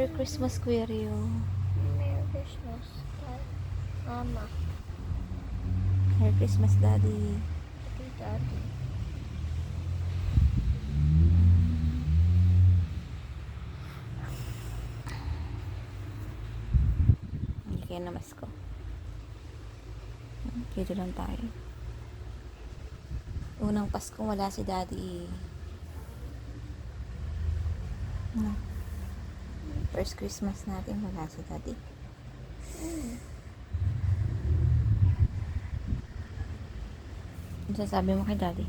Merry Christmas, Kuya Rio. Merry Christmas. Mama. Merry Christmas, Daddy. Ito daddy. Hindi kayo namas ko. Dito lang tayo. Unang Pasko wala si Daddy. No. First Christmas natin wala si Daddy. Ano sasabi mo kay Daddy?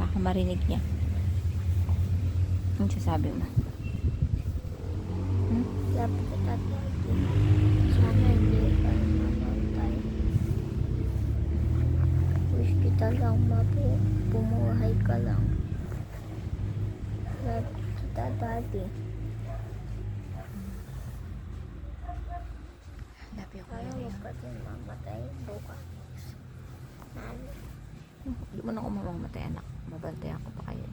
Baka marinig niya. Ano sasabi mo? Hmm? Dapat kita daddy. Sana hindi ka mamatay. Kita lang mabu bumuhay ka lang. Kita daddy. Kaya Kuya Rio. huwag ka din mamatay bukas. Nalo. Hindi mo na ako mamamatay, anak. Mabantayan ko pa kayo.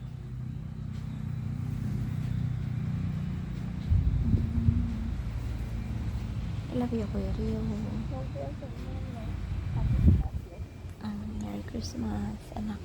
I love you, Kuya Rio. Um, Merry Christmas, anak.